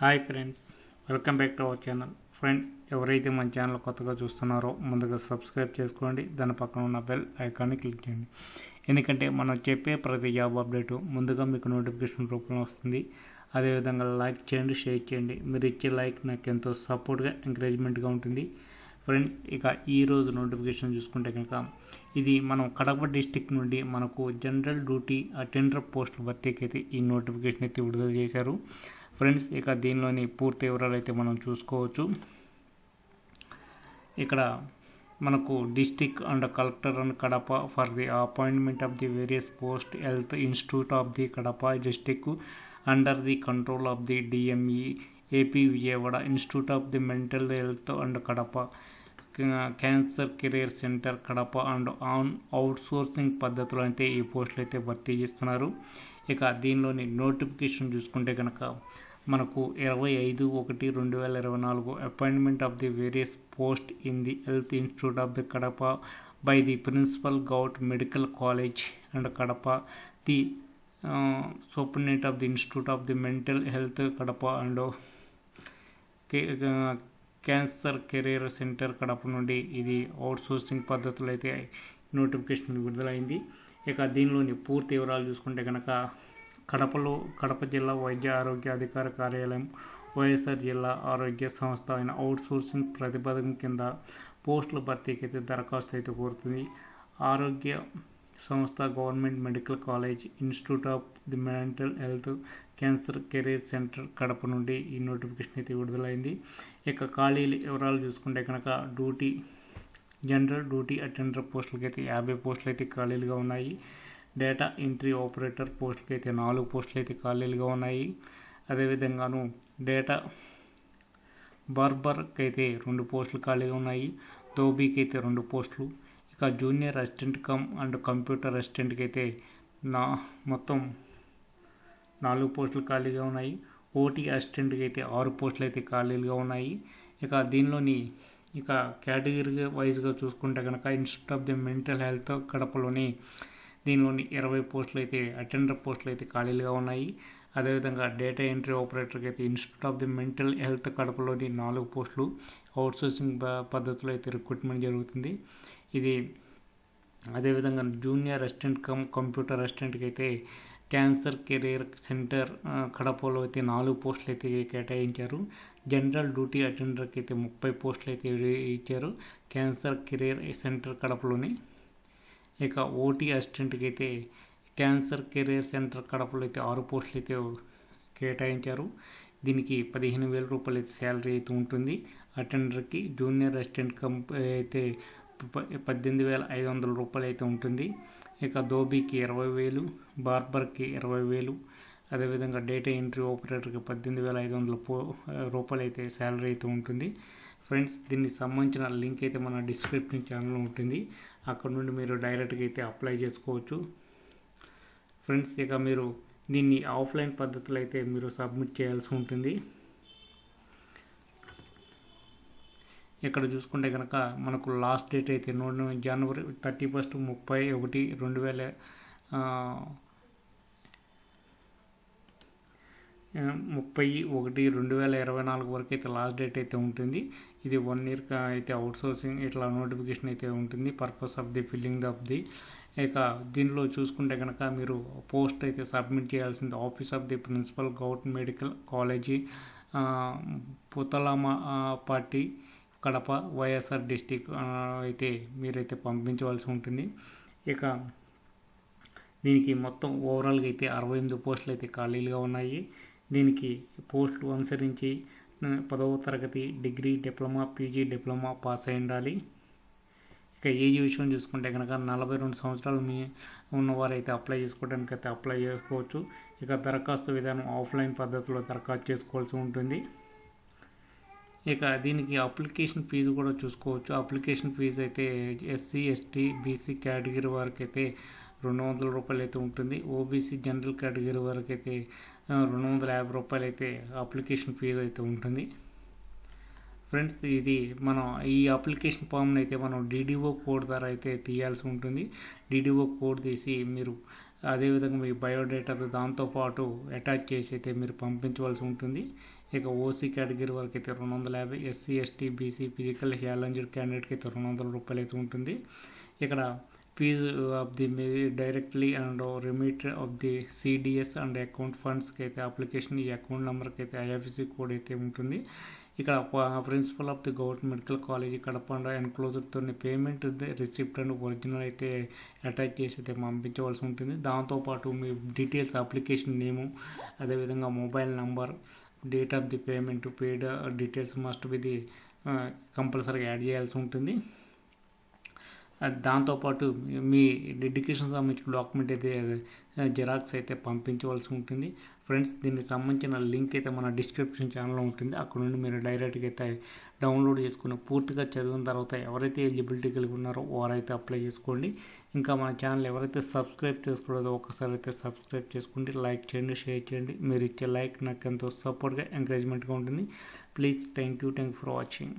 Hi friends welcome back to our channel. Friends ఎవరైతే మన channel కొత్తగా చూస్తున్నారో ముందుగా సబ్స్క్రైబ్ చేసుకోండి దాని పక్కన ఉన్న బెల్ ఐకాన్ని క్లిక్ చేయండి. ఎందుకంటే మనం చెప్పే ప్రతి జాబ్ అప్డేట్ ముందుగా మీకు నోటిఫికేషన్ రూపంలో వస్తుంది. అదేవిధంగా లైక్ చేయండి షేర్ చేయండి. మీరు ఇచ్చే లైక్ నాకు ఎంతో సపోర్ట్గా ఎంకరేజ్మెంట్గా ఉంటుంది. ఫ్రెండ్స్ ఇక ఈరోజు నోటిఫికేషన్ చూసుకుంటే కనుక ఇది మనం కడప డిస్టిక్ నుండి మనకు జనరల్ డ్యూటీ అటెండర్ పోస్టుల భర్తీకి అయితే ఈ నోటిఫికేషన్ అయితే విడుదల చేశారు. ఫ్రెండ్స్ ఇక దీనిలోని పూర్తి వివరాలు అయితే మనం చూసుకోవచ్చు. ఇక్కడ మనకు district and collector and Kadapa for the appointment of the various post health institute of the Kadapa district under the control of the DME AP Vijayawada institute of the mental health and Kadapa cancer career centre Kadapa and on outsourcing పద్ధతులు అయితే ఈ పోస్టులు అయితే భర్తీ చేస్తున్నారు. ఇక దీనిలోని notification చూసుకుంటే కనుక మనకు ఇరవై ఐదు ఒకటి రెండు వేల ఇరవై నాలుగు appointment of the various post in the health institute of the Kadapa by the principal govt medical college and Kadapa. The superintendent of the institute of the mental health Kadapa and cancer career centre Kadapa నుండి ఇది outsourcing పద్ధతులు అయితే notification విడుదలైంది. ఇక దీనిలోని పూర్తి వివరాలు చూసుకుంటే కనుక కడపలో కడప జిల్లా వైద్య ఆరోగ్య అధికార కార్యాలయం వైఎస్ఆర్ జిల్లా ఆరోగ్య సంస్థ అయిన అవుట్సోర్సింగ్ ప్రతిపాదన కింద పోస్టుల భర్తీకి అయితే దరఖాస్తు అయితే కోరుతుంది. ఆరోగ్య సంస్థ government medical college institute of the mental health cancer career centre Kadapa నుండి ఈ నోటిఫికేషన్ అయితే విడుదలైంది. ఇక ఖాళీల వివరాలు చూసుకుంటే కనుక డ్యూటీ జనరల్ డ్యూటీ అటెండర్ పోస్టులకి అయితే యాభై పోస్టులు అయితే ఖాళీలుగా ఉన్నాయి. డేటా ఎంట్రీ ఆపరేటర్ పోస్టులకి అయితే నాలుగు పోస్టులు అయితే ఖాళీలుగా ఉన్నాయి. అదేవిధంగాను డేటా బార్బర్కి అయితే రెండు పోస్టులు ఖాళీగా ఉన్నాయి. దోబీకి అయితే రెండు పోస్టులు. ఇక junior assistant cum and computer అసిస్టెంట్కి అయితే నా మొత్తం నాలుగు పోస్టులు ఖాళీగా ఉన్నాయి. ఓటీ అసిస్టెంట్కి అయితే ఆరు పోస్టులు అయితే ఖాళీలుగా ఉన్నాయి. ఇక దీనిలోని ఇక కేటగిరీ వైజ్గా చూసుకుంటే కనుక institute of the mental health కడపలోని దీనిలోని ఇరవై పోస్టులు అయితే అటెండర్ పోస్టులు అయితే ఖాళీలుగా ఉన్నాయి. అదేవిధంగా డేటా ఎంట్రీ ఆపరేటర్కి అయితే institute of the mental health కడపలోని నాలుగు పోస్టులు అవుట్సోర్సింగ్ పద్ధతిలో అయితే రిక్రూట్మెంట్ జరుగుతుంది. ఇది అదేవిధంగా జూనియర్ అసిస్టెంట్ కమ్ కంప్యూటర్ అసిస్టెంట్కి అయితే క్యాన్సర్ కెరీర్ సెంటర్ కడపలో అయితే నాలుగు పోస్టులు అయితే కేటాయించారు. జనరల్ డ్యూటీ అటెండర్కి అయితే ముప్పై పోస్టులు అయితే ఇచ్చారు. క్యాన్సర్ కెరీర్ సెంటర్ కడపలోని ఇక ఓటీ అసిస్టెంట్కి అయితే క్యాన్సర్ కెరీర్ సెంటర్ కడపలో అయితే ఆరు పోస్టులు అయితే కేటాయించారు. దీనికి పదిహేను వేల రూపాయలు అయితే శాలరీ అయితే ఉంటుంది. అటెండర్కి జూనియర్ అసిస్టెంట్ కంప అయితే పద్దెనిమిది వేల ఐదు వందల రూపాయలు అయితే ఉంటుంది. ఇక ధోబీకి ఇరవై వేలు బార్బర్కి ఇరవై వేలు అదేవిధంగా డేటా ఎంట్రీ ఆపరేటర్కి పద్దెనిమిది వేల ఐదు వందల పో రూపాయలు అయితే శాలరీ అయితే ఉంటుంది. ఫ్రెండ్స్ దీనికి సంబంధించిన లింక్ అయితే మన డిస్క్రిప్షన్ ఛానల్లో ఉంటుంది. అక్కడ నుండి మీరు డైరెక్ట్గా అయితే అప్లై చేసుకోవచ్చు. ఫ్రెండ్స్ ఇక మీరు దీన్ని ఆఫ్లైన్ పద్ధతిలో అయితే మీరు సబ్మిట్ చేయాల్సి ఉంటుంది. ఇక్కడ చూసుకుంటే కనుక మనకు లాస్ట్ డేట్ అయితే నూట జనవరి థర్టీ ఫస్ట్ ముప్పై ఒకటి రెండు వేల ముప్పై ఒకటి రెండు వేల ఇరవై నాలుగు వరకు అయితే లాస్ట్ డేట్ అయితే ఉంటుంది. ఇది వన్ ఇయర్ అయితే అవుట్ సోర్సింగ్ ఇట్లా నోటిఫికేషన్ అయితే ఉంటుంది. Purpose of the filling of the ఇక దీనిలో చూసుకుంటే కనుక మీరు పోస్ట్ అయితే సబ్మిట్ చేయాల్సింది office of the principal govt medical college పుతలామ పార్టీ కడప వైఎస్ఆర్ డిస్టిక్ అయితే మీరైతే పంపించవలసి ఉంటుంది. ఇక దీనికి మొత్తం ఓవరాల్గా అయితే అరవై ఎనిమిది పోస్టులు అయితే ఖాళీలుగా ఉన్నాయి. దీనికి పోస్టులు అనుసరించి పదవ తరగతి degree diploma PG diploma pass అయి ఉండాలి ఇక ఏజ్ విషయం చూసుకుంటే కనుక నలభై రెండు సంవత్సరాలు మీ ఉన్నవారైతే అప్లై చేసుకోవడానికి అయితే అప్లై చేసుకోవచ్చు. ఇక దరఖాస్తు విధానం ఆఫ్లైన్ పద్ధతిలో దరఖాస్తు చేసుకోవాల్సి ఉంటుంది. ఇక దీనికి అప్లికేషన్ ఫీజు కూడా చూసుకోవచ్చు. అప్లికేషన్ ఫీజు అయితే ఎస్సీ ఎస్టీ బీసీ కేటగిరీ వారికి అయితే రెండు వందల రూపాయలు అయితే ఉంటుంది. ఓబీసీ జనరల్ కేటగిరీ వరకు అయితే రెండు వందల యాభై రూపాయలు అయితే అప్లికేషన్ ఫీజు అయితే ఉంటుంది. ఫ్రెండ్స్ ఇది మనం ఈ అప్లికేషన్ ఫామ్ని అయితే మనం డీడీఓ కోడ్ ద్వారా అయితే తీయాల్సి ఉంటుంది. డీడీఓ కోడ్ తీసి మీరు అదేవిధంగా మీ బయోడేటా దాంతోపాటు అటాచ్ చేసి అయితే మీరు పంపించవలసి ఉంటుంది. ఇక ఓసీ కేటగిరీ వరకు అయితే రెండు వందల యాభై SC ST BC physical challenged క్యాండిడేట్కి అయితే రెండు వందల రూపాయలు అయితే ఉంటుంది. ఇక్కడ fee of the directly and remit of the CDS and account ఫండ్స్కి అయితే అప్లికేషన్ ఈ అకౌంట్ నెంబర్కి అయితే ఐఎఫ్సి కోడ్ అయితే ఉంటుంది. ఇక్కడ principal of the government medical college Kadapa and ఎన్క్లోజర్తో payment receipt and original అయితే అటాచ్ చేసి అయితే పంపించవలసి ఉంటుంది. దాంతోపాటు మీ డీటెయిల్స్ అప్లికేషన్ నేము అదేవిధంగా mobile number date of the payment paid details must be the కంపల్సరీగా యాడ్ చేయాల్సి ఉంటుంది. దాంతోపాటు మీ డెడికేషన్ సంబంధించిన డాక్యుమెంట్ అయితే జిరాక్స్ అయితే పంపించవలసి ఉంటుంది. ఫ్రెండ్స్ దీనికి సంబంధించిన లింక్ అయితే మన డిస్క్రిప్షన్ ఛానల్లో ఉంటుంది. అక్కడ నుండి మీరు డైరెక్ట్గా అయితే డౌన్లోడ్ చేసుకుని పూర్తిగా చదివిన తర్వాత ఎవరైతే ఎలిజిబిలిటీ కలిగి ఉన్నారో వారైతే అప్లై చేసుకోండి. ఇంకా మన ఛానల్ ఎవరైతే సబ్స్క్రైబ్ చేసుకోలేదో ఒకసారి అయితే సబ్స్క్రైబ్ చేసుకోండి. లైక్ చేయండి షేర్ చేయండి. మీరు ఇచ్చే లైక్ నాకు ఎంతో సపోర్ట్గా ఎంకరేజ్మెంట్గా ఉంటుంది. Please thank you thank for watching